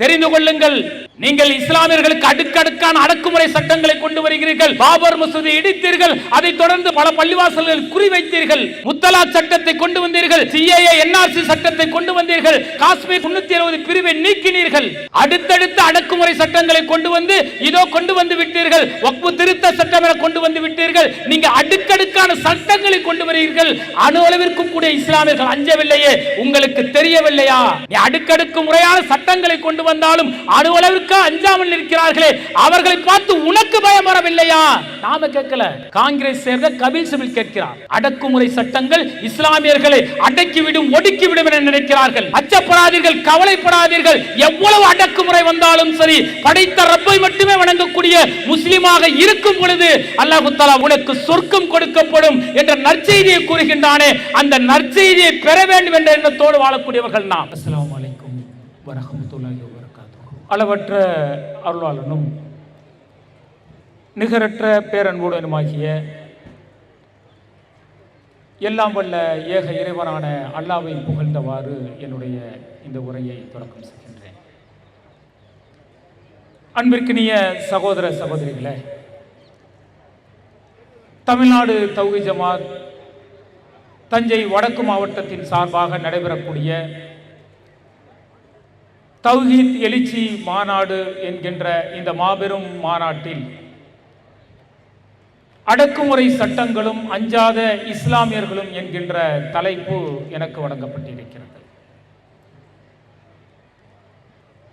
தெரிந்து கொள்ளுங்கள். நீங்கள் இஸ்லாமியர்களுக்கு அடுக்கடுக்கான அடக்குமுறை சட்டங்களை கொண்டு வருகிறீர்கள். பாபர் மசூதி இடித்தீர்கள். அதைத் தொடர்ந்து பல பள்ளிவாசல்கள் குறிவைத்தீர்கள். முத்தலா சட்டத்தை கொண்டு வந்தீர்கள். சிஏஏ என்ஆர்சி சட்டத்தை கொண்டு வந்தீர்கள். காஷ்மீர் முன்னூத்தி அறுபது பிரிவை நீக்கினீர்கள். அடுத்தடுத்த அடக்குமுறை சட்டங்களை கொண்டு வந்து இதோ கொண்டு வந்து விட்டீர்கள். ஒப்பு திருத்த சட்டம் என கொண்டு வந்து விட்டீர்கள். நீங்க அடுக்கடுக்கான சட்டங்களை கொண்டு வருகிறீர்கள். அணு அளவிற்கும் கூட இஸ்லாமியர்கள் அஞ்சவில்லையே. உங்களுக்கு தெரியவில்லையா? நீ அடுக்கடுக்கு முறையான சட்டங்களை கொண்டு வந்தாலும் அணு அளவிற்கு அஞ்சாமல் இருக்கிறார்களே அவர்களை பார்த்து உனக்கு பயம் வரவில்லையா? நாம கேட்கல. காங்கிரஸ் சேர்ந்த கபில் சிபில் கேட்கிறார். அடக்குமுறை சட்டங்கள் இஸ்லாமியர்களை அடக்கிவிடும் ஒடுக்கிவிடும் என நினைக்கிறார்கள். அச்சப்படாதீர்கள் கவலைப்படாதீர்கள். எவ்வளவு அடக்குமுறை வந்தாலும் சரி படைத்த ரப்பை மட்டுமே வணங்கக்கூடிய முஸ்லிமாக இருக்கும் பொழுது அல்லாஹு தாலா உனக்கு சொர்க்கம் கொடுக்கப்படும் என்ற நற்செய்தியை கூறுகின்றானே அந்த நற்செய்தியை பெற வேண்டும் என்ற எண்ணத்தோடு வாழக்கூடியவர்கள் நாம். அஸ்லாம் அலைக்கும் அளவற்ற அருளாளனும் நிகரற்ற பேரன்புடனுமாகிய எல்லாம் வல்ல ஏக இறைவனான அல்லாவை புகழ்ந்தவாறு என்னுடைய இந்த உரையை தொடக்கம் செய்கின்றேன். அன்பிற்கினிய சகோதர சகோதரிகளே தமிழ்நாடு தௌஹி ஜமாத் தஞ்சை வடக்கு மாவட்டத்தின் சார்பாக நடைபெறக்கூடிய தௌஹீத் எழுச்சி மாநாடு என்கின்ற இந்த மாபெரும் மாநாட்டில் அடக்குமுறை சட்டங்களும் அஞ்சாத இஸ்லாமியர்களும் என்கின்ற தலைப்பு எனக்கு வழங்கப்பட்டிருக்கிறது.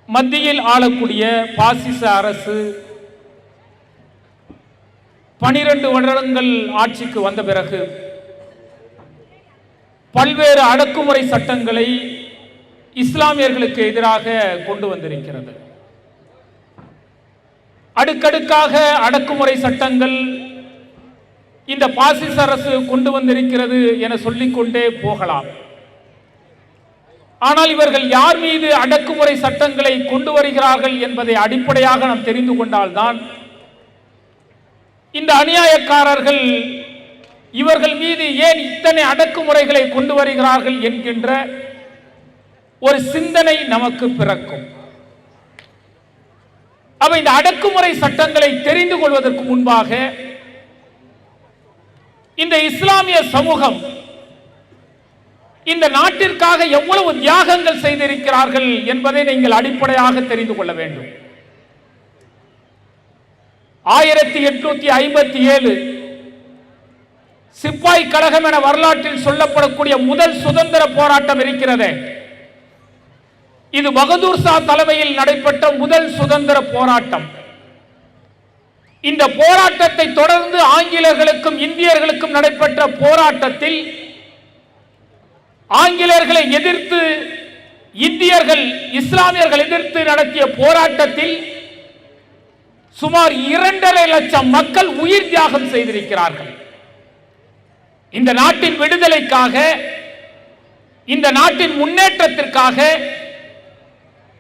மத்தியில் ஆளக்கூடிய பாசிச அரசு பனிரெண்டு வருடங்கள் ஆட்சிக்கு வந்த பிறகு பல்வேறு அடக்குமுறை சட்டங்களை இஸ்லாமியர்களுக்கு எதிராக கொண்டு வந்திருக்கிறது. அடுக்கடுக்காக அடக்குமுறை சட்டங்கள் இந்த பாசிச அரசு கொண்டு வந்திருக்கிறது என சொல்லிக்கொண்டே போகலாம். ஆனால் இவர்கள் யார் மீது அடக்குமுறை சட்டங்களை கொண்டு வருகிறார்கள் என்பதை அடிப்படையாக நாம் தெரிந்து கொண்டால்தான் இந்த அநியாயக்காரர்கள் இவர்கள் மீது ஏன் இத்தனை அடக்குமுறைகளை கொண்டு வருகிறார்கள் என்கின்ற ஒரு சிந்தனை நமக்கு பிறக்கும். அப்ப இந்த அடக்குமுறை சட்டங்களை தெரிந்து கொள்வதற்கு முன்பாக இந்த இஸ்லாமிய சமூகம் இந்த நாட்டிற்காக எவ்வளவு தியாகங்கள் செய்திருக்கிறார்கள் என்பதை நீங்கள் அடிப்படையாக தெரிந்து கொள்ள வேண்டும். ஆயிரத்தி எட்நூத்தி ஐம்பத்தி ஏழு சிப்பாய் கழகம் என வரலாற்றில் சொல்லப்படக்கூடிய முதல் சுதந்திர போராட்டம் இருக்கிறதே. இது பகதூர் ஷா தலைமையில் நடைபெற்ற முதல் சுதந்திர போராட்டம். இந்த போராட்டத்தை தொடர்ந்து ஆங்கிலேயர்களுக்கும் இந்தியர்களுக்கும் நடைபெற்ற போராட்டத்தில் ஆங்கிலேயர்களை எதிர்த்து இந்தியர்கள் இஸ்லாமியர்கள் எதிர்த்து நடத்திய போராட்டத்தில் சுமார் இரண்டரை லட்சம் மக்கள் உயிர் தியாகம் செய்திருக்கிறார்கள். இந்த நாட்டின் விடுதலைக்காக இந்த நாட்டின் முன்னேற்றத்திற்காக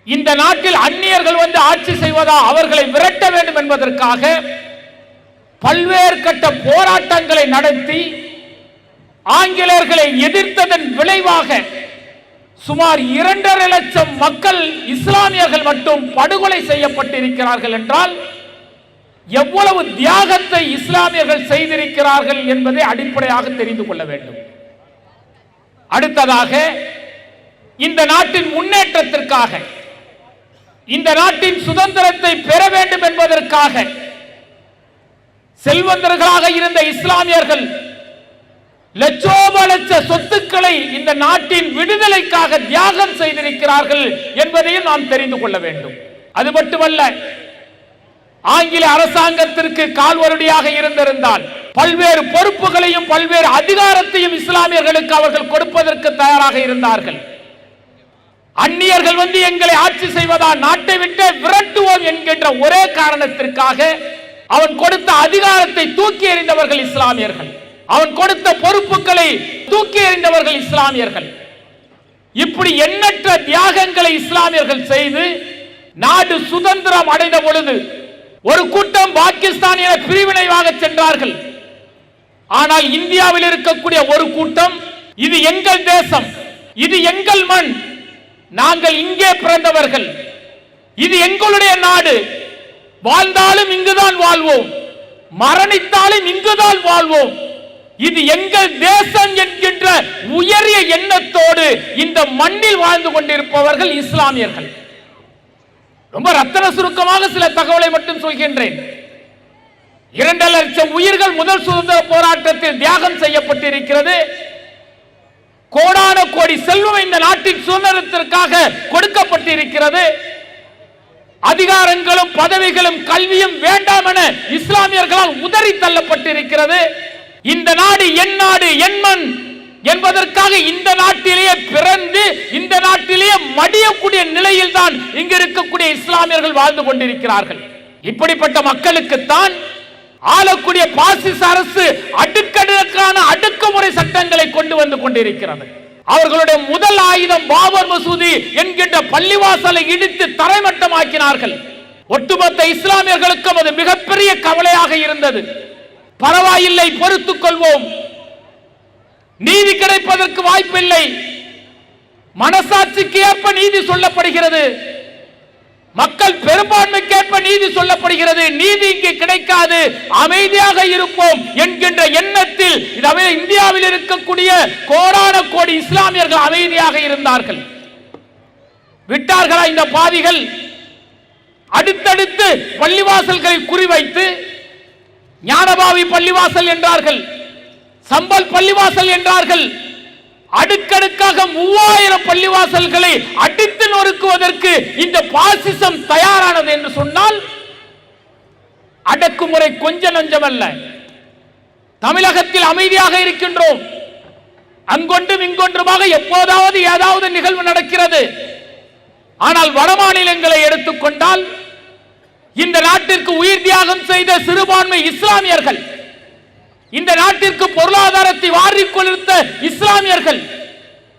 இந்த நாட்டில் அந்நியர்கள் வந்து ஆட்சி செய்வதா அவர்களை விரட்ட வேண்டும் என்பதற்காக பல்வேறு கட்ட போராட்டங்களை நடத்தி ஆங்கிலேயர்களை எதிர்த்ததன் விளைவாக சுமார் இரண்டரை லட்சம் மக்கள் இஸ்லாமியர்கள் மட்டும் படுகொலை செய்யப்பட்டிருக்கிறார்கள் என்றால் எவ்வளவு தியாகத்தை இஸ்லாமியர்கள் செய்திருக்கிறார்கள் என்பதை அடிப்படையாக தெரிந்து கொள்ள வேண்டும். அடுத்ததாக இந்த நாட்டின் முன்னேற்றத்திற்காக இந்த நாட்டின் சுதந்திரத்தை பெற வேண்டும் என்பதற்காக செல்வந்தர்களாக இருந்த இஸ்லாமியர்கள் லட்சோப லட்ச சொத்துக்களை இந்த நாட்டின் விடுதலைக்காக தியாகம் செய்திருக்கிறார்கள் என்பதையும் நாம் தெரிந்து கொள்ள வேண்டும். அது மட்டுமல்ல ஆங்கில அரசாங்கத்திற்கு கால்வருடியாக இருந்திருந்தால் பல்வேறு பொறுப்புகளையும் பல்வேறு அதிகாரத்தையும் இஸ்லாமியர்களுக்கு அவர்கள் கொடுப்பதற்கு தயாராக இருந்தார்கள். அந்நியர்கள் வந்து எங்களை ஆட்சி செய்வதா நாட்டை விட்டு விரட்டுவோம் என்கின்ற ஒரே காரணத்திற்காக அவன் கொடுத்த அதிகாரத்தை தூக்கி எறிந்தவர்கள் இஸ்லாமியர்கள். அவன் கொடுத்த பொறுப்புகளை தூக்கி எறிந்தவர்கள் இஸ்லாமியர்கள். இப்படி எண்ணற்ற தியாகங்களை இஸ்லாமியர்கள் செய்து நாடு சுதந்திரம் அடைந்த பொழுது ஒரு கூட்டம் பாகிஸ்தான் என பிரிவினைவாக சென்றார்கள். ஆனால் இந்தியாவில் இருக்கக்கூடிய ஒரு கூட்டம் இது எங்கள் தேசம் இது எங்கள் மண் நாங்கள் இங்கே பிறந்தவர்கள். இது எங்களுடைய நாடு. வாழ்ந்தாலும் இங்குதான் வாழ்வோம். மரணித்தாலும் இங்குதான் வாழ்வோம். இது எங்கள் தேசம் என்கின்ற உயரிய எண்ணத்தோடு இந்த மண்ணில் வாழ்ந்து கொண்டிருப்பவர்கள் இஸ்லாமியர்கள். ரொம்ப ரத்தன சுருக்கமாக சில தகவலை மட்டும் சொல்கின்றேன். இரண்டு லட்சம் உயிர்கள் முதல் சுதந்திர போராட்டத்தில் தியாகம் செய்யப்பட்டிருக்கிறது. கோடான கோடி செல்வம் இந்த நாட்டின் சுதந்திரத்திற்காக கொடுக்கப்பட்டிருக்கிறது. அதிகாரங்களும் பதவிகளும் கல்வியும் வேண்டாம் என இஸ்லாமியர்களால் உதறி தள்ளப்பட்டிருக்கிறது. இந்த நாடு என் நாடு என் மண் என்பதற்காக இந்த நாட்டிலேயே பிறந்து இந்த நாட்டிலேயே மடியக்கூடிய நிலையில் தான் இங்கு இருக்கக்கூடிய இஸ்லாமியர்கள் வாழ்ந்து கொண்டிருக்கிறார்கள். இப்படிப்பட்ட மக்களுக்குத்தான் ஆளக்கூடிய பாசிச அரசு அடுக்கடுக்கான அடுக்குமுறை சட்டங்களை கொண்டு வந்து கொண்டிருக்கிறது. அவர்களுடைய முதல் ஆயுதம் பாபர் மசூதி என்கின்ற பள்ளிவாசலை இடித்து தரைமட்டமாக்கினார்கள். ஒட்டுமொத்த இஸ்லாமியர்களுக்கும் அது மிகப்பெரிய கவலையாக இருந்தது. பரவாயில்லை பொறுத்துக் கொள்வோம். நீதி கிடைப்பதற்கு வாய்ப்பில்லை. மனசாட்சிக்கு ஏற்ப நீதி சொல்லப்படுகிறது. மக்கள் பெரும்பான்மைக்கேற்ப நீதி சொல்லப்படுகிறது நீதி இங்கு கிடைக்காது அமைதியாக இருப்போம் என்கின்ற எண்ணத்தில் இந்தியாவில் இருக்கக்கூடிய கோடான கோடி இஸ்லாமியர்கள் அமைதியாக இருந்தார்கள். விட்டார்களா இந்த பாதிகள் அடுத்தடுத்து பள்ளிவாசல்களை குறிவைத்து ஞானபாவி பள்ளிவாசல் என்றார்கள் சம்பல் பள்ளிவாசல் என்றார்கள் அடுக்கடுக்காக மூவாயிரம் பள்ளிவாசல்களை அடித்து நொறுக்குவதற்கு இந்த பாசிசம் தயாரானது என்று சொன்னால் அடக்குமுறை கொஞ்ச நஞ்சமல்ல. தமிழகத்தில் அமைதியாக இருக்கின்றோம். அங்கொன்றும் இங்கொன்றுமாக எப்போதாவது ஏதாவது நிகழ்வு நடக்கிறது. ஆனால் வடமாநிலங்களை எடுத்துக்கொண்டால் இந்த நாட்டிற்கு உயிர் தியாகம் செய்த சிறுபான்மை இஸ்லாமியர்கள் இந்த நாட்டிற்கு பொருளாதாரத்தை வாரிக் கொளுத்த இஸ்லாமியர்கள்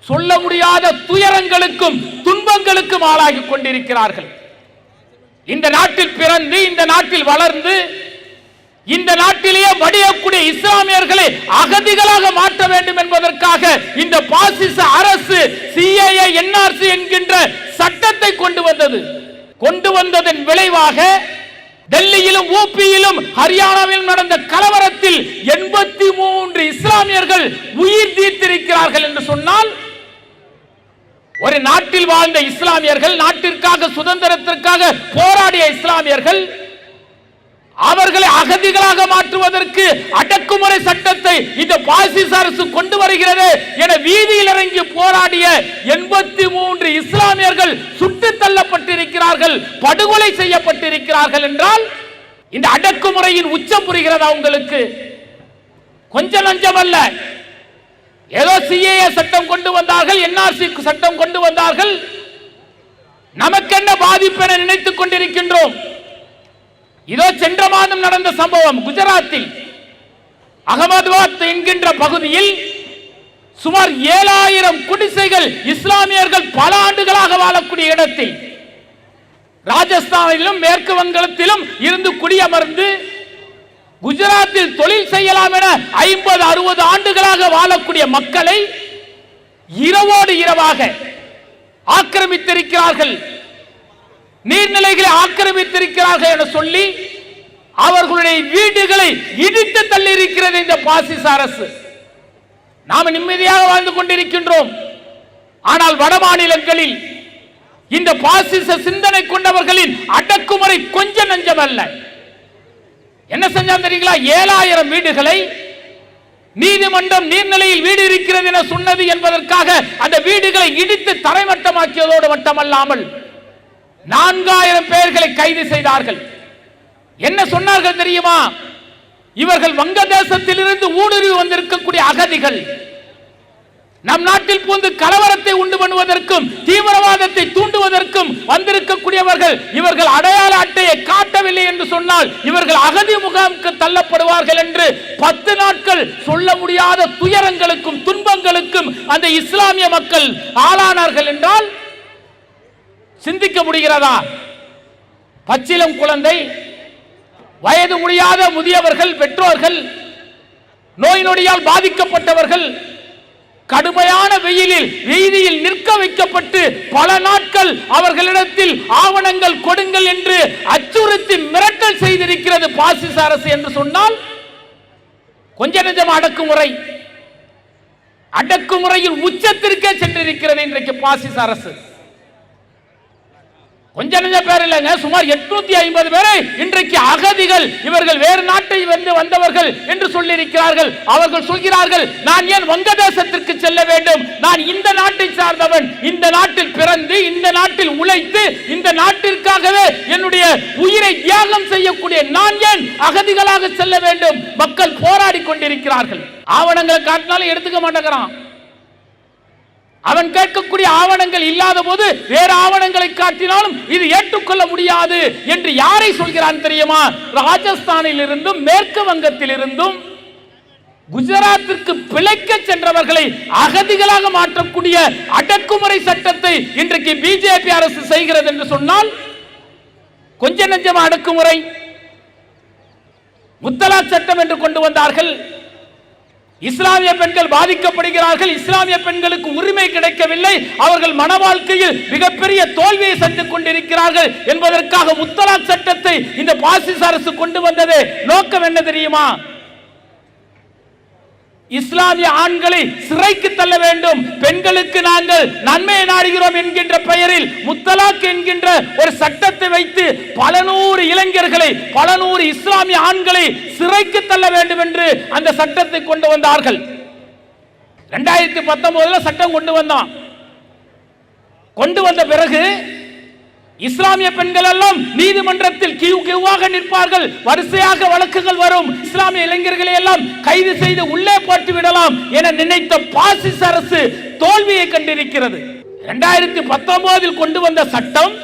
சொல்ல முடியாத துயரங்களுக்கும் துன்பங்களுக்கும் ஆளாகி கொண்டிருக்கிறார்கள். இந்த நாட்டில் பிறந்து இந்த நாட்டில் வளர்ந்து இந்த நாட்டிலேயே வடியக்கூடிய இஸ்லாமியர்களை அகதிகளாக மாற்ற வேண்டும் என்பதற்காக இந்த பாசிச அரசு சிஏஏ என்ஆர்சி என்கின்ற சட்டத்தை கொண்டு வந்தது. கொண்டு வந்ததன் விளைவாக டெல்லியிலும் ஊபியிலும் ஹரியானாவிலும் நடந்த கலவரத்தில் எண்பத்தி மூன்று இஸ்லாமியர்கள் உயிர் தீர்த்திருக்கிறார்கள் என்று சொன்னால் ஒரு நாட்டில் வாழ்ந்த இஸ்லாமியர்கள் நாட்டிற்காக சுதந்திரத்திற்காக போராடிய இஸ்லாமியர்கள் அவர்களை அகதிகளாக மாற்றுவதற்கு அடக்குமுறை சட்டத்தை இந்த பாசிச அரசு கொண்டு வருகிறது என வீதியில் இறங்கி போராடிய எண்பத்தி மூன்று இஸ்லாமியர்கள் சுட்டு தள்ளப்பட்டிருக்கிறார்கள் படுகொலை செய்யப்பட்டிருக்கிறார்கள் என்றால் இந்த அடக்குமுறையின் உச்சம் புரிகிறதா உங்களுக்கு? கொஞ்சம் நஞ்சம் அல்ல ஏதோ சிஏஏ சட்டம் கொண்டு வந்தார்கள் என்ஆர்சி சட்டம் கொண்டு வந்தார்கள். நமக்கென்ன பாதிப்பு என நினைத்துக் கொண்டிருக்கின்றோம்? இதோ சென்ற மாதம் நடந்த சம்பவம் குஜராத்தில். அகமதாபாத் என்கின்ற பகுதியில் சுமார் ஏழாயிரம் குடிசைகள் இஸ்லாமியர்கள் பல ஆண்டுகளாக வாழக்கூடிய இடத்தில் ராஜஸ்தானிலும் மேற்கு வங்கத்திலும் இருந்து குடியமர்ந்து குஜராத்தில் தொழில் செய்யலாம் என ஐம்பது அறுபது ஆண்டுகளாக வாழக்கூடிய மக்களை இரவோடு இரவாக ஆக்கிரமித்திருக்கிறார்கள். நீர்நிலைகளை ஆக்கிரமித்திருக்கிறார்கள் என சொல்லி அவர்களுடைய வீடுகளை இடித்து தள்ளி இருக்கிறது இந்த பாசிச அரசு. நாம் நிம்மதியாக வாழ்ந்து கொண்டிருக்கின்றோம். ஆனால் வட மாநிலங்களில் இந்த பாசிச சிந்தனை கொண்டவர்களின் அடக்குமுறை கொஞ்ச நஞ்சம் அல்ல என்ன செஞ்சா தெரியுங்களா? ஏழாயிரம் வீடுகளை நீதிமன்றம் நீர்நிலையில் வீடு இருக்கிறது என சொன்னது என்பதற்காக அந்த வீடுகளை இடித்து தரைமட்டமாக்கியதோடு மட்டுமல்லாமல் நான்காயிரம் பேர்களை கைது செய்தார்கள். என்ன சொன்னார்கள் தெரியுமா? இவர்கள் வங்கதேசத்திலிருந்து ஊடுருவி வந்திருக்கக்கூடிய அகதிகள். நம் நாட்டில் புகுந்து கலவரத்தை உண்டு பண்ணுவதற்கும் தீவிரவாதத்தை தூண்டுவதற்கும் வந்திருக்கக்கூடியவர்கள் இவர்கள் அடையாள அட்டையை காட்டவில்லை என்று சொன்னால் இவர்கள் அகதி முகாமுக்கு தள்ளப்படுவார்கள் என்று பத்து நாட்கள் சொல்ல முடியாத துயரங்களுக்கும் துன்பங்களுக்கும் அந்த இஸ்லாமிய மக்கள் ஆளானார்கள் என்றால் சிந்திக்க முடிகிறதா? பச்சிலம் குழந்தை வயது முடியாத முதியவர்கள் பெற்றோர்கள் நோய் நொடியால் பாதிக்கப்பட்டவர்கள் கடுமையான வெயிலில் வீதியில் நிற்க வைக்கப்பட்டு பல நாட்கள் அவர்களிடத்தில் ஆவணங்கள் கொடுங்கள் என்று அச்சுறுத்தி மிரட்டல் செய்திருக்கிறது பாசிச அரசு என்று சொன்னால் கொஞ்ச நெஞ்சம் அடக்குமுறை. அடக்குமுறையில் உச்சத்திற்கே சென்றிருக்கிறது இன்றைக்கு பாசிச அரசு. கொஞ்ச நஞ்ச பேர் இல்லைங்க சுமார் எட்நூத்தி ஐம்பது பேரை இன்றைக்கு அகதிகள் இவர்கள் வேறு நாட்டை வந்து வந்தவர்கள் என்று சொல்லியிருக்கிறார்கள். அவர்கள் சொல்கிறார்கள் நான் ஏன் வங்கதேசத்திற்கு செல்ல வேண்டும்? நான் இந்த நாட்டை சார்ந்தவன். இந்த நாட்டில் பிறந்து இந்த நாட்டில் உழைத்து இந்த நாட்டிற்காகவே என்னுடைய உயிரை தியாகம் செய்யக்கூடிய நான் ஏன் அகதிகளாக செல்ல வேண்டும்? மக்கள் போராடி கொண்டிருக்கிறார்கள். ஆவணங்களை காட்டினாலும் எடுத்துக்க மாட்டேங்கிறான். அவன் கேட்கக்கூடிய ஆவணங்கள் இல்லாத போது வேறு ஆவணங்களை காட்டினாலும் இது ஏற்றுக்கொள்ள முடியாது என்று யாரை சொல்கிறான் தெரியுமா? ராஜஸ்தானில் இருந்தும் மேற்கு வங்கத்தில் இருந்தும் குஜராத்திற்கு பிழைக்க சென்றவர்களை அகதிகளாக மாற்றக்கூடிய அடக்குமுறை சட்டத்தை இன்றைக்கு பிஜேபி அரசு செய்கிறது என்று சொன்னால் கொஞ்ச நெஞ்சம் அடக்குமுறை முத்தலா சட்டம் என்று கொண்டு வந்தார்கள். இஸ்லாமிய பெண்கள் பாதிக்கப்படுகிறார்கள். இஸ்லாமிய பெண்களுக்கு உரிமை கிடைக்கவில்லை. அவர்கள் மன வாழ்க்கையில் மிகப்பெரிய தோல்வியை சென்று கொண்டிருக்கிறார்கள் என்பதற்காக முத்தலாக் சட்டத்தை இந்த பாசிச அரசு கொண்டு வந்தது நோக்கம் என்ன தெரியுமா? இஸ்லாமிய ஆண்களை சிறைக்கு தள்ள வேண்டும். பெண்களுக்கு நாங்கள் நன்மையை நாடுகிறோம் என்கின்ற பெயரில் முத்தலாக் என்கின்ற ஒரு சட்டத்தை வைத்து பல நூறு இளைஞர்களை பல நூறு இஸ்லாமிய ஆண்களை சிறைக்கு தள்ள வேண்டும் என்று அந்த சட்டத்தை கொண்டு வந்தார்கள். ரெண்டாயிரத்தி பத்தொன்பதுல சட்டம் கொண்டு வந்தான். கொண்டு வந்த பிறகு இஸ்லாமிய பெண்கள் எல்லாம் நீதிமன்றத்தில் கியூ கியூவாக நிற்பார்கள். வரிசையாக வழக்குகள் வரும். இஸ்லாமிய இளைஞர்களை எல்லாம் கைது செய்து உள்ளே போட்டு விடலாம் என நினைத்த பாசிச அரசு தோல்வியை கண்டிருக்கிறது. இரண்டாயிரத்தி பத்தொன்பதில் கொண்டு வந்த சட்டம்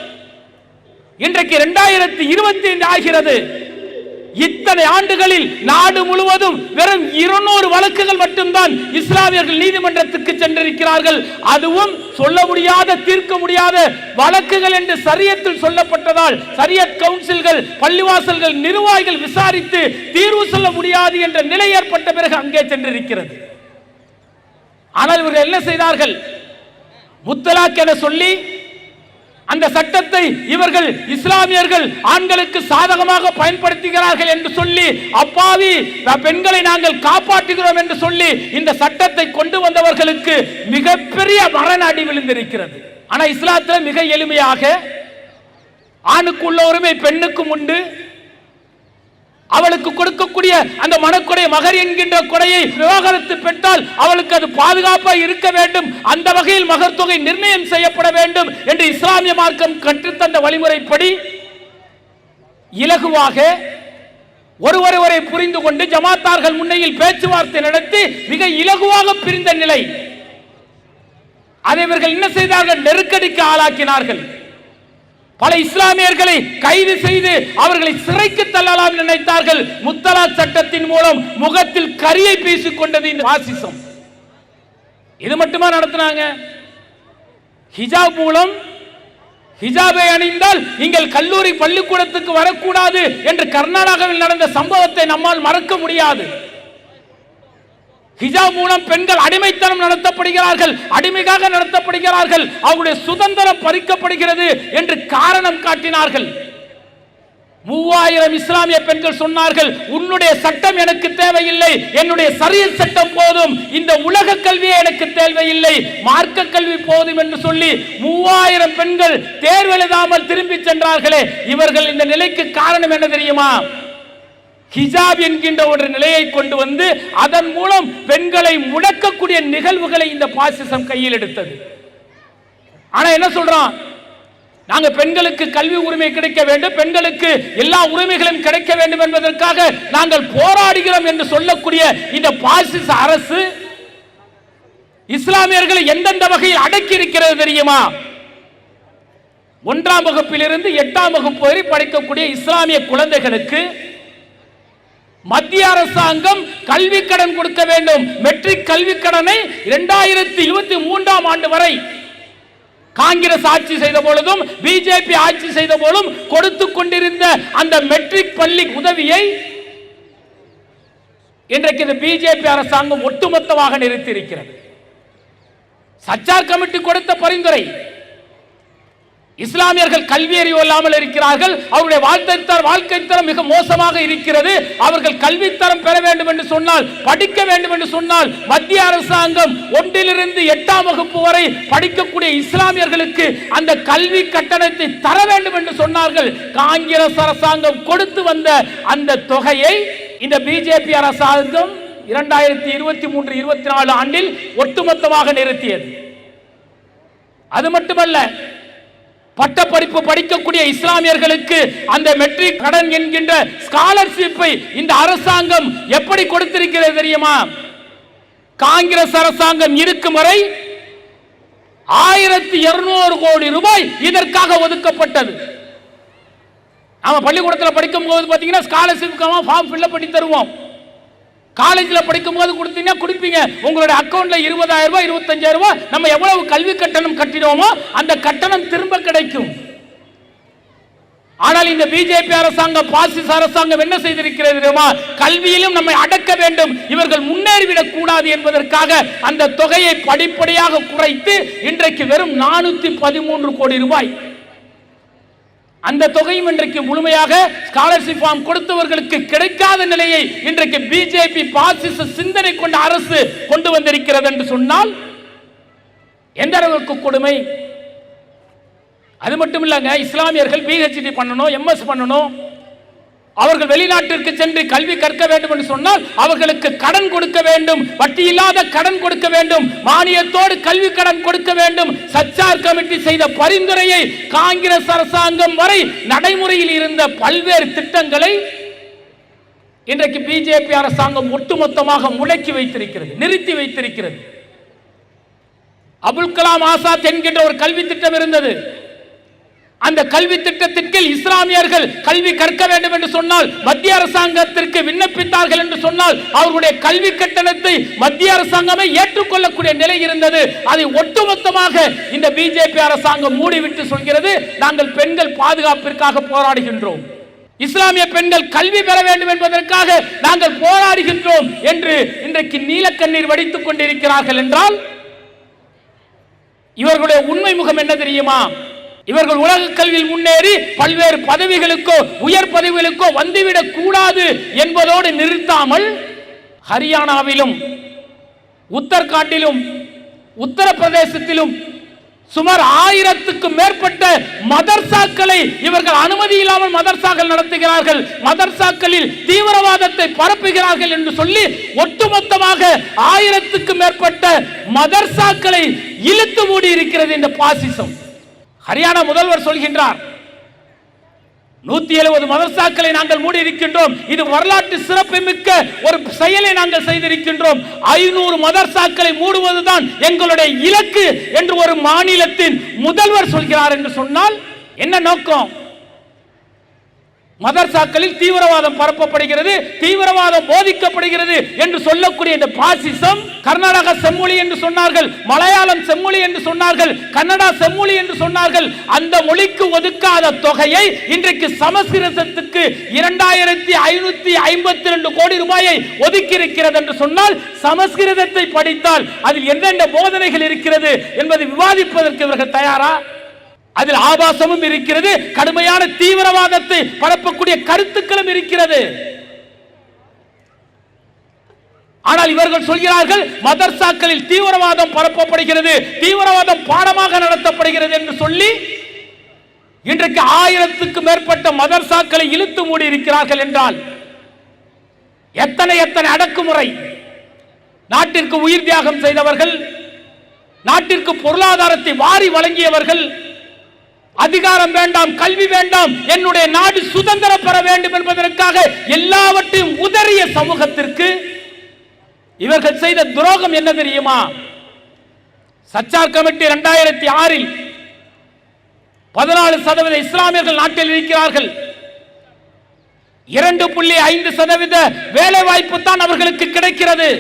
இன்றைக்கு இரண்டாயிரத்தி இருபத்தி ஐந்து ஆகிறது. இத்தனை ஆண்டுகளில் நாடு முழுவதும் வெறும் இருநூறு வழக்குகள் மட்டும்தான் இஸ்லாமியர்கள் நீதிமன்றத்துக்கு சென்றிருக்கிறார்கள். அதுவும் சொல்ல முடியாத தீர்க்க முடியாத வழக்குகள் என்று சரியத்தில் சொல்லப்பட்டதால் சரியத் கவுன்சில்கள் பள்ளிவாசல்கள் நிர்வாகிகள் விசாரித்து தீர்வு சொல்ல முடியாது என்ற நிலை ஏற்பட்ட பிறகு அங்கே சென்றிருக்கிறது. ஆனால் இவர்கள் என்ன செய்தார்கள்? முத்தலாக் என சொல்லி அந்த சட்டத்தை இவர்கள் இஸ்லாமியர்கள் ஆண்களுக்கு சாதகமாக பயன்படுத்துகிறார்கள் என்று சொல்லி அப்பாவி பெண்களை நாங்கள் காப்பாற்றுகிறோம் என்று சொல்லி இந்த சட்டத்தை கொண்டு வந்தவர்களுக்கு மிகப்பெரிய மரண அடி விழுந்திருக்கிறது. ஆனா இஸ்லாத்தில் மிக எளிமையாக ஆணுக்கு உரிமை பெண்ணுக்கும் உண்டு அவளுக்கு கொடுக்கக்கூடிய அந்த மனக்குறை மகர் என்கின்ற கொடையை விவாகரத்து பெற்றால் அவளுக்கு அது பாதுகாப்பாக இருக்க வேண்டும். அந்த வகையில் மகர் தொகை நிர்ணயம் செய்யப்பட வேண்டும் என்று இஸ்லாமிய மார்க்கம் கற்றுத்தந்த வழிமுறைப்படி இலகுவாக ஒருவரை புரிந்து கொண்டு ஜமாத்தார்கள் முன்னையில் பேச்சுவார்த்தை நடத்தி மிக இலகுவாக பிரிந்த நிலை. அதை இவர்கள் என்ன செய்தார்கள்? நெருக்கடிக்கு ஆளாக்கினார்கள். பல இஸ்லாமியர்களை கைது செய்து அவர்களை சிறைக்கு தள்ளலாம் நினைத்தார்கள். முத்தலா சட்டத்தின் மூலம் முகத்தில் கரியை பேசிக் கொண்டது இந்த வாசிசம் இது மட்டுமா நடத்தினாங்க? ஹிஜாப் மூலம் ஹிஜாபை அணிந்தால் நீங்கள் கல்லூரி பள்ளிக்கூடத்துக்கு வரக்கூடாது என்று கர்நாடகாவில் நடந்த சம்பவத்தை நம்மால் மறக்க முடியாது. ஹிஜாப் மூலம் பெண்கள் அடிமைத்தனம் நடத்தப்படுகிறார்கள் அடிமைக்காக நடத்தப்படுகிறார்கள் அவருடைய சுதந்திரம் பறிக்கப்படுகிறது என்று காரணம் காட்டினார்கள். மூவாயிரம் இஸ்லாமிய பெண்கள் சொன்னார்கள் உன்னுடைய சட்டம் எனக்கு தேவையில்லை என்னுடைய சரிய சட்டம் போதும் இந்த உலக கல்வியே எனக்கு தேவையில்லை மார்க்க கல்வி போதும் என்று சொல்லி மூவாயிரம் பெண்கள் தேர்வெழுதாமல் திரும்பி சென்றார்களே. இவர்கள் இந்த நிலைக்கு காரணம் என்ன தெரியுமா? ஹிஜாப் என்கின்ற ஒரு நிலையை கொண்டு வந்து அதன் மூலம் பெண்களை முடக்கக்கூடிய நிகழ்வுகளை இந்த பாசிசம் கையில் எடுத்தது. ஆனா என்ன சொல்றான்? நாங்க பெண்களுக்கு கல்வி உரிமை கிடைக்க வேண்டும் பெண்களுக்கு எல்லா உரிமைகளும் கிடைக்க வேண்டும் என்பதற்காக நாங்கள் போராடுகிறோம் என்று சொல்லக்கூடிய இந்த பாசிச அரசு இஸ்லாமியர்களை எந்தெந்த வகையில் அடக்கி இருக்கிறது தெரியுமா? ஒன்றாம் வகுப்பிலிருந்து எட்டாம் வகுப்பு வரை படிக்கக்கூடிய இஸ்லாமிய குழந்தைகளுக்கு மத்திய அரசாங்கம் கல்வி கடன் கொடுக்க வேண்டும். மெட்ரிக் கல்வி கடனை இரண்டாயிரத்தி இருபத்தி மூன்றாம் ஆண்டு வரை காங்கிரஸ் ஆட்சி செய்த பொழுதும் பிஜேபி ஆட்சி செய்த போதும் கொடுத்து கொண்டிருந்த அந்த மெட்ரிக் பள்ளி உதவியை இன்றைக்கு இந்த பிஜேபி அரசாங்கம் ஒட்டுமொத்தமாக நிறுத்தி இருக்கிறது சச்சார் கமிட்டி கொடுத்த பரிந்துரை இஸ்லாமியர்கள் கல்வி அறிவு இல்லாமல் இருக்கிறார்கள். அவருடைய வாழ்க்கை தரம் வாழ்க்கை தரம் மிக மோசமாக இருக்கிறது. அவர்கள் கல்வி தரம் பெற வேண்டும் என்று சொன்னால் படிக்க வேண்டும் என்று சொன்னால் மத்திய அரசாங்கம் ஒன்றிலிருந்து எட்டாம் வகுப்பு வரை படிக்கக்கூடிய இஸ்லாமியர்களுக்கு அந்த கல்வி கட்டணத்தை தர வேண்டும் என்று சொன்னார்கள். காங்கிரஸ் அரசாங்கம் கொடுத்து வந்த அந்த தொகையை இந்த பிஜேபி அரசாங்கம் இரண்டாயிரத்தி இருபத்தி மூன்று இருபத்தி நாலு ஆண்டில் ஒட்டுமொத்தமாக நிறுத்தியது. அது மட்டுமல்ல பட்டப்படிப்பு படிக்கக்கூடிய இஸ்லாமியர்களுக்கு அந்த மெட்ரிக் கடன் என்கின்ற ஸ்காலர்ஷிப்பை இந்த அரசாங்கம் எப்படி கொடுத்திருக்கிறது தெரியுமா? காங்கிரஸ் அரசாங்கம் இருக்கும் வரை ஆயிரத்தி இருநூறு கோடி ரூபாய் இதற்காக ஒதுக்கப்பட்டது. நாம பள்ளிக்கூடத்தில் படிக்கும் போது பார்த்தீங்கன்னா ஸ்காலர்ஷிப்க்காக ஃபார்ம் ஃபில்அப் பண்ணி தருவோம். காலேஜில் படிக்கும் போது கொடுத்தீங்கன்னா கொடுப்பீங்க. உங்களுடைய அக்கௌண்ட்ல இருபதாயிரம் ரூபாய் இருபத்தஞ்சாயிரம் ரூபாய் நம்ம எவ்வளவு கல்வி கட்டணம் கட்டினோமோ அந்த கட்டணம் திரும்ப கிடைக்கும். ஆனால் இந்த பிஜேபி அரசாங்கம் பாசிச அரசாங்கம் என்ன செய்திருக்கிறது தெரியுமா? கல்வியிலும் நம்மை அடக்க வேண்டும். இவர்கள் முன்னேறிவிடக் கூடாது என்பதற்காக அந்த தொகையை படிப்படியாக குறைத்து இன்றைக்கு வெறும் நானூத்தி பதிமூன்று கோடி ரூபாய். அந்த தொகையும் இன்றைக்கு முழுமையாக ஸ்காலர்ஷிப் ஃபார்ம் கொடுத்தவர்களுக்கு கிடைக்காத நிலையை இன்றைக்கு பிஜேபி பாசிச சிந்தனை கொண்ட அரசு கொண்டு வந்திருக்கிறது என்று சொன்னால் எந்த அளவுக்கு கொடுமை? அது மட்டும் இல்லைங்க இஸ்லாமியர்கள் பிஹெச்டி பண்ணணும் எம்எஸ் பண்ணணும் அவர்கள் வெளிநாட்டிற்கு சென்று கல்வி கற்க வேண்டும் என்று சொன்னால் அவர்களுக்கு கடன் கொடுக்க வேண்டும். வட்டி இல்லாத கடன் கொடுக்க வேண்டும். மானியத்தோடு கல்வி கடன் கொடுக்க வேண்டும். சச்சார் கமிட்டி செய்த பரிந்துரையை காங்கிரஸ் அரசாங்கம் வரை நடைமுறையில் இருந்த பல்வேறு திட்டங்களை இன்றைக்கு பிஜேபி அரசாங்கம் ஒட்டுமொத்தமாக முடக்கி வைத்திருக்கிறது நிறுத்தி வைத்திருக்கிறது. அபுல் கலாம் ஆசாத் என்கின்ற ஒரு கல்வி திட்டம் இருந்தது. அந்த கல்வி திட்டத்தின் கீழ் இஸ்லாமியர்கள் கல்வி கற்க வேண்டும் என்று சொன்னால் மத்திய அரசாங்கத்திற்கு விண்ணப்பித்தார்கள் என்று சொன்னால் அவர்களுடைய கல்வி கட்டணத்தை மத்திய அரசாங்கமே ஏற்றுக்கொள்ளக்கூடிய நிலை இருந்தது. அதை ஒட்டுமொத்தமாக இந்த பிஜேபி அரசாங்கம் மூடிவிட்டு சொல்கிறது நாங்கள் பெண்கள் பாதுகாப்பிற்காக போராடுகின்றோம். இஸ்லாமிய பெண்கள் கல்வி பெற வேண்டும் என்பதற்காக நாங்கள் போராடுகின்றோம் என்று இன்றைக்கு நீலக்கண்ணீர் வடித்துக் கொண்டிருக்கிறார்கள் என்றால் இவர்களுடைய உண்மை முகம் என்ன தெரியுமா? இவர்கள் உலக கல்வியில் முன்னேறி பல்வேறு பதவிகளுக்கோ உயர் பதவிகளுக்கோ வந்துவிடக் கூடாது என்பதோடு நிறுத்தாமல் ஹரியானாவிலும் உத்தரகாண்டிலும் உத்தரப்பிரதேசத்திலும் சுமார் ஆயிரத்துக்கும் மேற்பட்ட மதர்சாக்களை இவர்கள் அனுமதி இல்லாமல் மதர்சாக்கள் நடத்துகிறார்கள். மதர்சாக்களில் தீவிரவாதத்தை பரப்புகிறார்கள் என்று சொல்லி ஒட்டுமொத்தமாக ஆயிரத்துக்கும் மேற்பட்ட மதர்சாக்களை இழுத்து மூடி இருக்கிறது இந்த பாசிசம். ஹரியானா முதல்வர் சொல்கின்றார் நூத்தி எழுபது மதர்சாக்களை நாங்கள் மூடி இருக்கின்றோம் இது வரலாற்று சிறப்பு மிக்க ஒரு செயலை நாங்கள் செய்திருக்கின்றோம். ஐநூறு மதர்சாக்களை மூடுவதுதான் எங்களுடைய இலக்கு என்று ஒரு மாநிலத்தின் முதல்வர் சொல்கிறார் என்று சொன்னால் என்ன நோக்கம்? மதர்சாக்களில் தீவிரவாதம் பரப்பப்படுகிறது தீவிரவாதம் போதிக்கப்படுகிறது என்று சொல்லக்கூடிய இந்த பாசிசம் கர்நாடக செம்மொழி என்று சொன்னார்கள் மலையாளம் செம்மொழி என்று சொன்னார்கள் கன்னடா செம்மொழி என்று சொன்னார்கள் அந்த மொழிக்கு ஒதுக்காத தொகையை இன்றைக்கு சமஸ்கிருதத்துக்கு இரண்டாயிரத்தி ஐநூத்தி ஐம்பத்தி ரெண்டு கோடி ரூபாயை ஒதுக்கி இருக்கிறது என்று சொன்னால் சமஸ்கிருதத்தை படித்தால் அதில் என்னென்ன போதனைகள் இருக்கிறது என்பதை விவாதிப்பதற்கு இவர்கள் தயாரா? அதில் ஆபாசமும் இருக்கிறது கடுமையான தீவிரவாதத்தை பரப்பக்கூடிய கருத்துக்களும் இருக்கிறது. ஆனால் இவர்கள் சொல்கிறார்கள் மதர்சாக்களில் தீவிரவாதம் பரப்பப்படுகிறது தீவிரவாதம் பாடமாக நடத்தப்படுகிறது என்று சொல்லி இன்றைக்கு ஆயிரத்துக்கு மேற்பட்ட மதர்சாக்களை இழுத்து மூடி இருக்கிறார்கள் என்றால் எத்தனை எத்தனை அடக்குமுறை நாட்டிற்கு உயிர் தியாகம் செய்தவர்கள் நாட்டிற்கு பொருளாதாரத்தை வாரி வழங்கியவர்கள் அதிகாரம் வேண்டாம் கல்வி வேண்டாம் என்னுடைய நாடு சுதந்திரம் பெற வேண்டும் என்பதற்காக எல்லாவற்றையும் உதறிய சமூகத்திற்கு இவர்கள் செய்த துரோகம் என்ன தெரியுமா? சச்சார் கமிட்டி இரண்டாயிரத்தி ஆறில் பதினாலு சதவீத இஸ்லாமியர்கள் நாட்டில் இருக்கிறார்கள். இரண்டு புள்ளி ஐந்து சதவீத வேலை வாய்ப்பு தான் அவர்களுக்கு கிடைக்கிறது.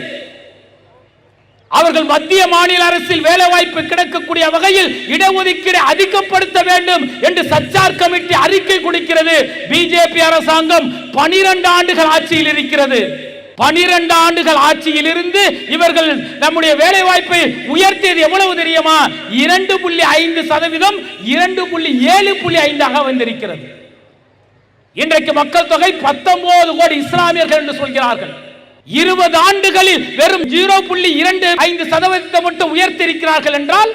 அவர்கள் மத்திய மாநில அரசில் வேலை வாய்ப்பு கிடைக்கக்கூடிய வகையில் இடஒதுக்கீடு அதிகப்படுத்த வேண்டும் என்று சச்சார் கமிட்டி அறிக்கை கொடுக்கிறது. பிஜேபி அரசாங்கம் பனிரெண்டு ஆண்டுகள் ஆட்சியில் இருக்கிறது. பனிரெண்டு ஆண்டுகள் ஆட்சியில் இருந்து இவர்கள் நம்முடைய வேலை வாய்ப்பை உயர்த்தியது எவ்வளவு தெரியுமா? இரண்டு புள்ளி ஐந்து சதவீதம் இரண்டு புள்ளி ஏழு புள்ளி ஐந்தாக வந்திருக்கிறது. இன்றைக்கு மக்கள் தொகை பத்தொன்பது கோடி இஸ்லாமியர்கள் என்று சொல்கிறார்கள். இருபது ஆண்டுகளில் வெறும் ஜீரோ புள்ளி இரண்டு ஐந்து சதவீதத்தை மட்டும் உயர்த்தியிருக்கிறார்கள் என்றால்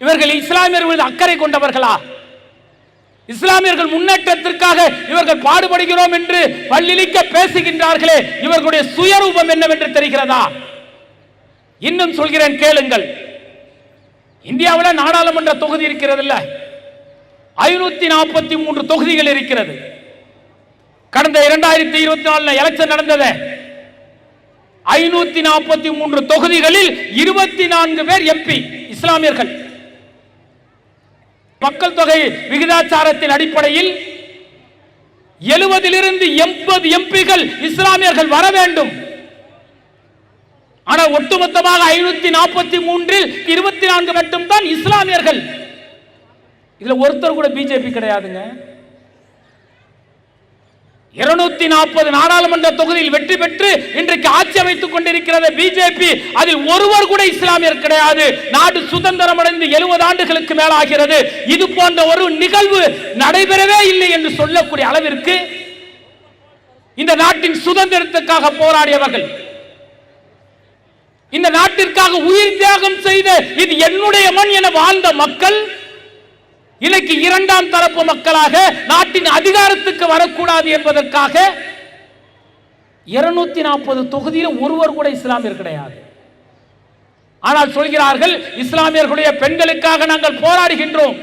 இவர்கள் இஸ்லாமியர்கள் அக்கறை கொண்டவர்களா? இஸ்லாமியர்கள் முன்னேற்றத்திற்காக இவர்கள் பாடுபடுகிறோம் என்று பள்ளிலிக்க பேசுகின்றார்களே இவர்களுடைய சுயரூபம் என்னவென்று தெரிகிறதா? இன்னும் சொல்கிறேன் கேளுங்கள். இந்தியாவில் நாடாளுமன்ற தொகுதி இருக்கிறது இல்ல ஐநூத்தி நாற்பத்தி மூன்று தொகுதிகள் இருக்கிறது. கடந்த இரண்டாயிரத்தி இருபத்தி நாலுல எலெக்ஷன் நடந்தது ஐநூத்தி நாற்பத்தி மூன்று தொகுதிகளில் இருபத்தி நான்கு பேர் எம்பி இஸ்லாமியர்கள். மக்கள் தொகை விகிதாச்சாரத்தின் அடிப்படையில் எழுபதிலிருந்து எண்பது எம்பிகள் இஸ்லாமியர்கள் வர வேண்டும். ஆனால் ஒட்டுமொத்தமாக ஐநூத்தி நாற்பத்தி மூன்றில் இருபத்தி நான்கு மட்டும் தான் இஸ்லாமியர்கள். இதுல ஒருத்தர் கூட பிஜேபி கிடையாதுங்க. இருநூத்தி நாற்பது நாடாளுமன்ற தொகுதியில் வெற்றி பெற்று இன்றைக்கு ஆட்சி அமைத்துக் கொண்டிருக்கிறது பிஜேபி அதில் ஒருவர் கூட இஸ்லாமியர் கிடையாது. நாடு சுதந்திரம் அடைந்து எழுபது ஆண்டுகளுக்கு மேலாகிறது. இது போன்ற ஒரு நிகழ்வு நடைபெறவே இல்லை என்று சொல்லக்கூடிய அளவிற்கு இந்த நாட்டின் சுதந்திரத்துக்காக போராடியவர்கள் இந்த நாட்டிற்காக உயிர் தியாகம் செய்த இது என்னுடைய மண் என வாழ்ந்த மக்கள் இன்னைக்கு இரண்டாம் தரப்பு மக்களாக நாட்டின் அதிகாரத்துக்கு வரக்கூடாது என்பதற்காக இருநூத்தி நாற்பது தொகுதியில் ஒருவர் கூட இஸ்லாமியர் கிடையாது. ஆனால் சொல்கிறார்கள் இஸ்லாமியர்களுடைய பெண்களுக்காக நாங்கள் போராடுகின்றோம்.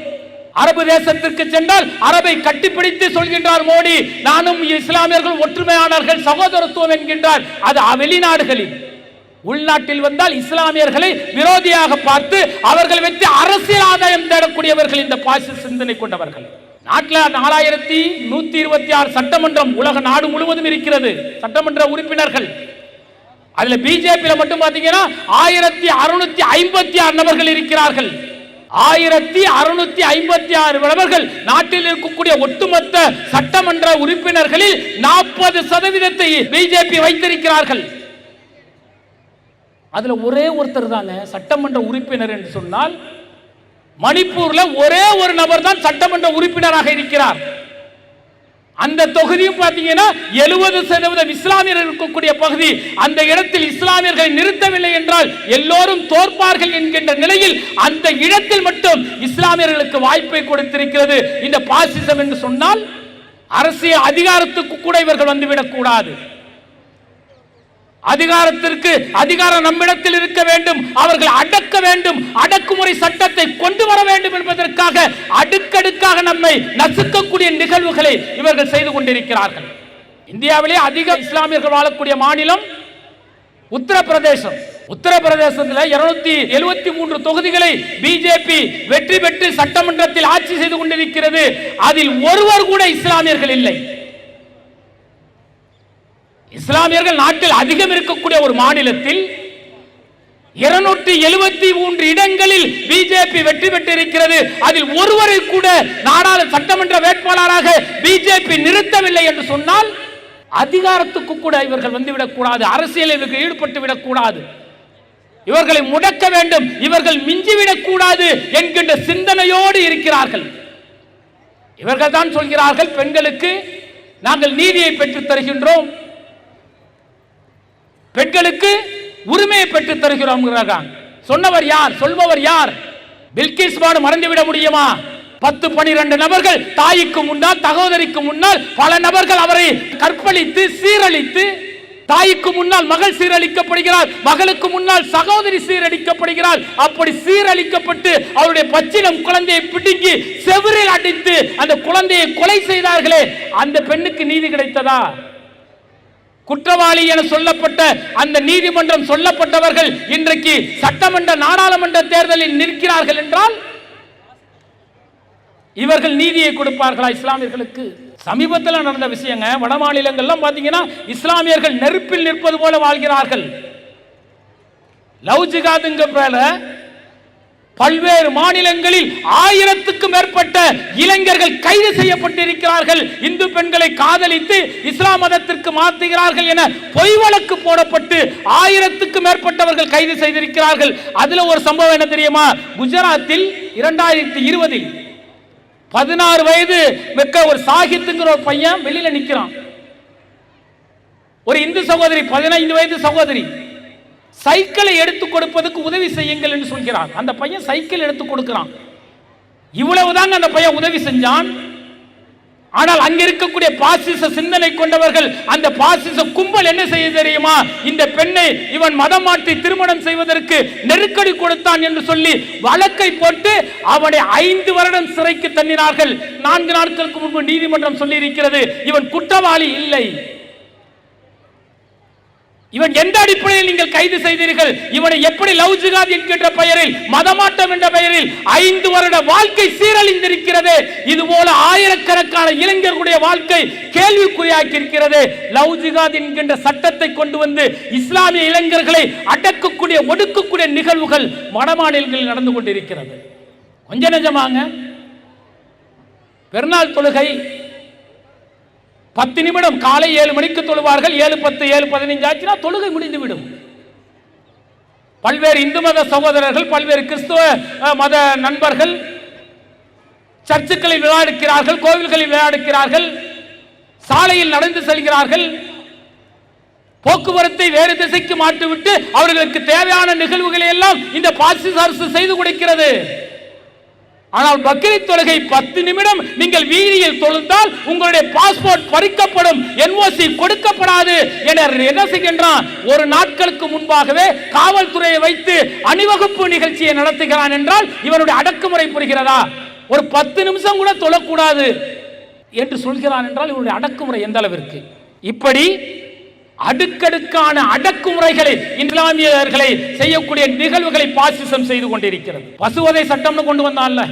அரபு தேசத்திற்கு சென்றால் அரபை கட்டிப்பிடித்து சொல்கின்றார் மோடி நானும் இஸ்லாமியர்கள் ஒற்றுமையாளர்கள் சகோதரத்துவம் என்கின்றார். அது வெளிநாடுகளில். உள்நாட்டில் வந்தால் இஸ்லாமியர்களை விரோதியாக பார்த்து அவர்கள் வைத்து அரசியல் ஆதாயம் தேடக்கூடியவர்கள் இந்த பாசிச சிந்தனை கொண்டவர்கள்? நாட்டில் நாலாயிரத்தி நூத்தி இருபத்தி ஆறு சட்டமன்றம் உலக நாடு முழுவதும் இருக்கிறது. சட்டமன்ற உறுப்பினர்கள். அதுல பிஜேபியில மட்டும் பாத்தீங்கன்னா ஆயிரத்தி அறுநூத்தி ஐம்பத்தி ஆறு நபர்கள் இருக்கிறார்கள். ஆயிரத்தி அறுநூத்தி ஐம்பத்தி ஆறு நபர்கள் நாட்டில் இருக்கக்கூடிய ஒட்டுமொத்த சட்டமன்ற உறுப்பினர்களில் நாற்பது சதவீதத்தை பிஜேபி வைத்திருக்கிறார்கள். அதில் ஒரே ஒருத்தர் தாங்க சட்டமன்ற உறுப்பினர் என்று சொன்னால் மணிப்பூரில் ஒரே ஒரு நபர் தான் சட்டமன்ற உறுப்பினராக இருக்கிறார். அந்த தொகுதியும் பார்த்தீங்கன்னா எழுபது சதவீதம் இஸ்லாமியர்கள் இருக்கக்கூடிய பகுதி. அந்த இடத்தில் இஸ்லாமியர்களை நிறுத்தவில்லை என்றால் எல்லோரும் தோற்பார்கள் என்கின்ற நிலையில் அந்த இடத்தில் மட்டும் இஸ்லாமியர்களுக்கு வாய்ப்பை கொடுத்திருக்கிறது. இந்த பாசிசம் என்று சொன்னால் அரசியல் அதிகாரத்துக்கு கூட இவர்கள் வந்துவிடக் கூடாது அதிகாரத்திற்கு அதிகாரம் நம்மிடத்தில் இருக்க வேண்டும் அவர்கள் அடக்க வேண்டும் அடக்குமுறை சட்டத்தை கொண்டு வர வேண்டும் என்பதற்காக அடுக்கடுக்காக நம்மை நசுக்கக்கூடிய நிகழ்வுகளை இவர்கள் செய்து கொண்டிருக்கிறார்கள். இந்தியாவிலே அதிக இஸ்லாமியர்கள் வாழக்கூடிய மாநிலம் உத்தரப்பிரதேசம். உத்தரப்பிரதேசத்தில் இருநூத்தி எழுபத்தி மூன்று தொகுதிகளை பிஜேபி வெற்றி பெற்று சட்டமன்றத்தில் ஆட்சி செய்து கொண்டிருக்கிறது. அதில் ஒருவர் கூட இஸ்லாமியர்கள் இல்லை. இஸ்லாமியர்கள் நாட்டில் அதிகம் இருக்கக்கூடிய ஒரு மாநிலத்தில் இருநூற்றி எழுபத்தி மூன்று இடங்களில் பிஜேபி வெற்றி பெற்றிருக்கிறது. அதில் ஒருவரை கூட நாடாளு சட்டமன்ற வேட்பாளராக பிஜேபி நிறுத்தவில்லை என்று சொன்னால் அதிகாரத்துக்கு கூட இவர்கள் வந்துவிடக் கூடாது அரசியலில் இவர்கள் ஈடுபட்டு விடக்கூடாது இவர்களை முடக்க வேண்டும் இவர்கள் மிஞ்சிவிடக் கூடாது என்கின்ற சிந்தனையோடு இருக்கிறார்கள். இவர்கள் தான் சொல்கிறார்கள் பெண்களுக்கு நாங்கள் நீதியை பெற்றுத் தருகின்றோம். பெண்களுக்கு உரிமையை பெற்று தருகிறோம் சொன்னவர் யார்? சொல்பவர் யார்? பில்கிஸ் பாடு மறந்துவிட முடியுமா? பத்து பனிரெண்டு நபர்கள் தாய்க்கு முன்னால் சகோதரிக்கு முன்னால் பல நபர்கள் அவரை கற்பழித்து சீரழித்து தாய்க்கு முன்னால் மகள் சீரழிக்கப்படுகிறார் மகளுக்கு முன்னால் சகோதரி சீரழிக்கப்படுகிறார் அப்படி சீரழிக்கப்பட்டு அவருடைய பச்சினம் குழந்தையை பிடுங்கி செவிரில் அடித்து அந்த குழந்தையை கொலை செய்தார்களே அந்த பெண்ணுக்கு நீதி கிடைத்ததா? குற்றவாளி என சொல்லப்பட்ட அந்த நீதிமன்றம் சொல்லப்பட்டவர்கள் இன்றைக்கு சட்டமன்ற நாடாளுமன்ற தேர்தலில் நிற்கிறார்கள் என்றால் இவர்கள் நீதியை கொடுப்பார்களா இஸ்லாமியர்களுக்கு? சமீபத்தில் நடந்த விஷயங்க வட மாநிலங்கள்லாம் பார்த்தீங்கன்னா இஸ்லாமியர்கள் நெருப்பில் நிற்பது போல வாழ்கிறார்கள். லவ் ஜிகாதுங்க பேர பல்வேறு மாநிலங்களில் ஆயிரத்துக்கும் மேற்பட்ட இளைஞர்கள் கைது செய்யப்பட்டிருக்கிறார்கள். இந்து பெண்களை காதலித்து இஸ்லாம் மதத்திற்கு மாற்றுகிறார்கள் என பொய் வழக்கு போடப்பட்டு ஆயிரத்துக்கும் மேற்பட்டவர்கள் கைது செய்திருக்கிறார்கள். அதுல ஒரு சம்பவம் என்ன தெரியுமா? குஜராத்தில் இரண்டாயிரத்தி இருபதில் பதினாறு வயது மிக்க ஒரு சாகித்துங்கிற ஒரு பையன் வெளியில நிக்கிறான். ஒரு இந்து சகோதரி பதினைந்து வயது சகோதரி. சைக்கிளை எடுத்து கொடுப்பதற்கு உதவி செய்யுங்கள் என்று சொல்கிறார். அந்த பையன் சைக்கிள் எடுத்து கொடுக்கிறான். இவ்வளவுதான் அந்த பையன் உதவி செஞ்சான். ஆனால் அங்க இருக்கக்கூடிய பாசிச சிந்தனை கொண்டவர்கள் அந்த பாசிச கும்பல் என்ன செய்ய தெரியுமா? இந்த பெண்ணை இவன் மதம் மாற்றி திருமணம் செய்வதற்கு நெருக்கடி கொடுத்தான் என்று சொல்லி வழக்கை போட்டு அவனை ஐந்து வருடம் சிறைக்கு தண்ணினார்கள் நான்கு நாட்களுக்கு முன்பு நீதிமன்றம் சொல்லி இருக்கிறது இவன் குற்றவாளி இல்லை. இவன் எந்த அடிப்படையில் நீங்கள் கைது செய்தீர்கள்? இவனை எப்படி லவ் ஜிகாத் என்கின்ற பெயரில் மதமாட்டம் என்ற பெயரில் ஐந்து வருட வாழ்க்கை சீரழிந்திருக்கிறது? இது போல ஆயிரக்கணக்கான இளைஞர்களுடைய வாழ்க்கை கேள்விக்குறியாக்கி இருக்கிறது லவ் ஜிகாத் என்கின்ற சட்டத்தை கொண்டு வந்து இஸ்லாமிய இளைஞர்களை அடக்கக்கூடிய ஒடுக்கக்கூடிய நிகழ்வுகள் வடமாநிலங்களில் நடந்து கொண்டிருக்கிறது. கொஞ்ச நெஞ்சமாங்க. பெருநாள் தொழுகை பத்து நிமிடம் காலை ஏழு மணிக்கு தொழுவார்கள் ஏழு பத்து ஏழு பதினைஞ்சு ஆச்சுன்னா தொழுகை முடிந்துவிடும். பல்வேறு இந்து மத சகோதரர்கள் பல்வேறு கிறிஸ்துவ மத நண்பர்கள் சர்ச்சுக்களில் விளையாடுகிறார்கள் கோவில்களில் விளையாடுகிறார்கள் சாலையில் நடந்து செல்கிறார்கள் போக்குவரத்தை வேறு திசைக்கு மாற்றிவிட்டு அவர்களுக்கு தேவையான நிகழ்வுகளை எல்லாம் இந்த பாசிச அரசு செய்து கொடுக்கிறது. ஆனால் பக்ரீத் தொழுகை பத்து நிமிடம் நீங்கள் வீதியில் தொழுந்தால் உங்களுடைய பாஸ்போர்ட் பறிக்கப்படும் என்ஓசி கொடுக்கப்படாது என என்ன செய்கின்றான்? ஒரு நாட்களுக்கு முன்பாகவே காவல்துறையை வைத்து அணிவகுப்பு நிகழ்ச்சியை நடத்துகிறான் என்றால் இவனுடைய அடக்குமுறை புரிகிறதா? ஒரு பத்து நிமிஷம் கூட தொழக்கூடாது என்று சொல்கிறான் என்றால் இவனுடைய அடக்குமுறை எந்த அளவிற்கு? இப்படி அடுக்கடுக்கான அடக்குமுறைகளை இஸ்லாமியர்களை செய்யக்கூடிய நிகழ்வுகளை பாசிசம் செய்து கொண்டிருக்கிறது. பசுவதை சட்டம்னு கொண்டு வந்தான்ல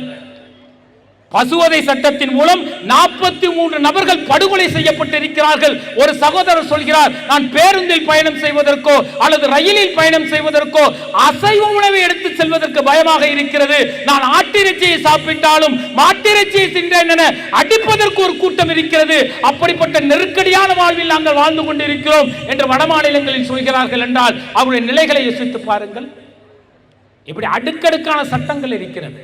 பசுவதை சட்டத்தின் மூலம் நாற்பத்தி மூன்று நபர்கள் படுகொலை செய்யப்பட்டிருக்கிறார்கள். ஒரு சகோதரர் சொல்கிறார் நான் பேருந்தில் பயணம் செய்வதற்கோ அல்லது ரயிலில் பயணம் செய்வதற்கோ அசைவ உணவை எடுத்து செல்வதற்கு பயமாக இருக்கிறது. நான் ஆட்டிறைச்சியை சாப்பிட்டாலும் மாட்டிறைச்சியை தின்றேன் என அடிப்பதற்கு ஒரு கூட்டம் இருக்கிறது. அப்படிப்பட்ட நெருக்கடியான வாழ்வில் நாங்கள் வாழ்ந்து கொண்டிருக்கிறோம் என்று வட மாநிலங்களில் சொல்கிறார்கள் என்றால் அவருடைய நிலைகளை யோசித்து பாருங்கள். இப்படி அடுக்கடுக்கான சட்டங்கள் இருக்கிறது.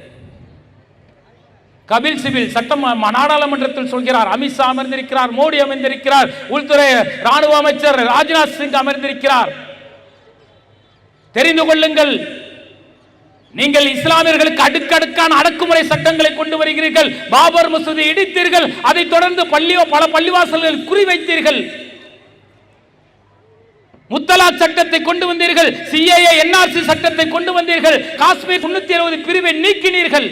கபில் சிபில் சட்டம் நாடாளுமன்றத்தில் சொல்கிறார். அமித்ஷா அமர்ந்திருக்கிறார் மோடி அமர்ந்திருக்கிறார் உள்துறை ராணுவ அமைச்சர் ராஜ்நாத் சிங் அமர்ந்திருக்கிறார். தெரிந்து கொள்ளுங்கள் நீங்கள் இஸ்லாமியர்களுக்கு அடுக்கடுக்கான அடக்குமுறை சட்டங்களை கொண்டு வருகிறீர்கள். பாபர் மசூதி இடித்தீர்கள் அதைத் தொடர்ந்து பள்ளி பல பள்ளிவாசல்கள் குறிவைத்தீர்கள். முத்தலா சட்டத்தை கொண்டு வந்தீர்கள் சிஏஏ என்ஆர்சி சட்டத்தை கொண்டு வந்தீர்கள் காஷ்மீர் முன்னூத்தி அறுபது பிரிவை நீக்கினீர்கள்.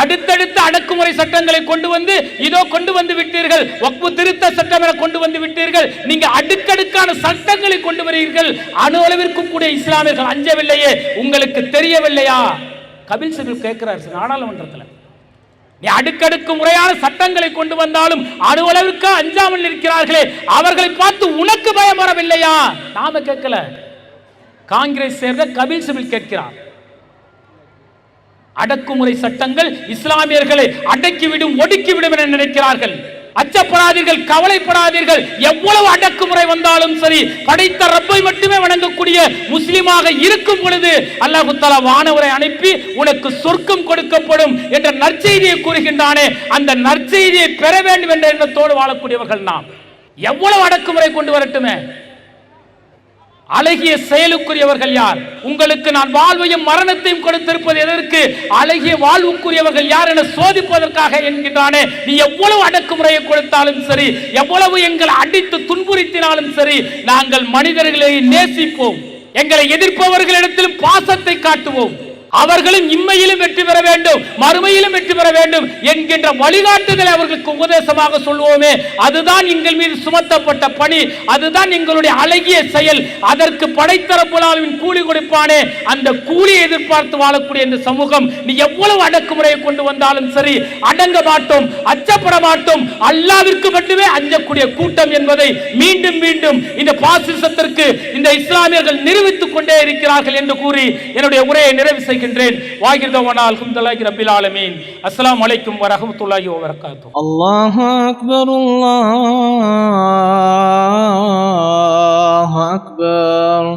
அடுத்தடுத்த அடக்குமுறை சட்டங்களை கொண்டு வந்து இதோ கொண்டு வந்து விட்டீர்கள். ஒப்பு திருத்த சட்டம் என கொண்டு வந்து விட்டீர்கள். நீங்க அடுக்கடுக்கான சட்டங்களை கொண்டு வருகிறீர்கள். அணு அளவிற்கு கூட இஸ்லாமியர்கள் அஞ்சவில்லையே. உங்களுக்கு தெரியவில்லையா? கபில் சிபில் கேட்கிறார் நாடாளுமன்றத்தில். நீ அடுக்கடுக்கு முறையான சட்டங்களை கொண்டு வந்தாலும் அணுவளவிற்கு அஞ்சாமல் இருக்கிறார்களே அவர்களை பார்த்து உனக்கு பயம் வரவில்லையா நாம கேட்கல. காங்கிரஸ் சேர்ந்த கபில் சிபில் கேட்கிறார். அடக்குமுறை சட்டங்கள் இஸ்லாமியர்களை அடக்கிவிடும் ஒடுக்கிவிடும் என நினைக்கிறார்கள். அச்சப்படாதீர்கள் கவலைப்படாதீர்கள். எவ்வளவு அடக்குமுறை வந்தாலும் சரி படைத்த ரப்பை மட்டுமே வணங்கக்கூடிய முஸ்லிமாக இருக்கும் பொழுது அல்லாஹு தஆலா வானவரை அனுப்பி உனக்கு சொர்க்கம் கொடுக்கப்படும் என்ற நற்செய்தியை கூறுகின்றானே அந்த நற்செய்தியை பெற வேண்டும் என்ற எண்ணத்தோடு வாழக்கூடியவர்கள் நாம். எவ்வளவு அடக்குமுறை கொண்டு வரட்டுமே? அழகிய செயலுக்குரியவர்கள் யார்? உங்களுக்கு நான் வாழ்வையும் மரணத்தையும் கொடுத்திருப்பது எதற்கு? அழகிய வாழ்வுக்குரியவர்கள் யார் என சோதிப்பதற்காக என்கின்றானே. நீ எவ்வளவு அடக்குமுறையை கொடுத்தாலும் சரி எவ்வளவு எங்களை அடித்து துன்புறுத்தினாலும் சரி நாங்கள் மனிதர்களை நேசிப்போம். எங்களை எதிர்ப்பவர்களிடத்திலும் பாசத்தை காட்டுவோம். அவர்களும் இம்மையிலும் வெற்றி பெற வேண்டும் மறுமையிலும் வெற்றி பெற வேண்டும் என்கின்ற வழிகாட்டுதலை அவர்களுக்கு உபதேசமாக சொல்வோமே. அதுதான் எங்கள் மீது சுமத்தப்பட்ட பணி அதுதான் எங்களுடைய அழகிய செயல். அதற்கு படைத்தரப்புலாவின் கூலி கொடுப்பானே. அந்த கூலியை எதிர்பார்த்து வாழக்கூடிய இந்த சமூகம் நீ எவ்வளவு அடக்குமுறையை கொண்டு வந்தாலும் சரி அடங்க மாட்டோம் அச்சப்பட மாட்டோம். அல்லாவிற்கு மட்டுமே அஞ்சக்கூடிய கூட்டம் என்பதை மீண்டும் மீண்டும் இந்த பாசிசத்திற்கு இந்த இஸ்லாமியர்கள் நிரூபித்துக் கொண்டே இருக்கிறார்கள் என்று கூறி என்னுடைய உரையை நிறைவு கேட்டுக்கொள்கின்றேன் வாகிர்தவனால் குந்தலாகி ரபில் ஆலமீன். அஸ்லாம் வலைக்கும் வரஹமத்துல்லாஹி வபரகாத்து அல்லாஹ் அக்பர் அல்லாஹ் அக்பர்.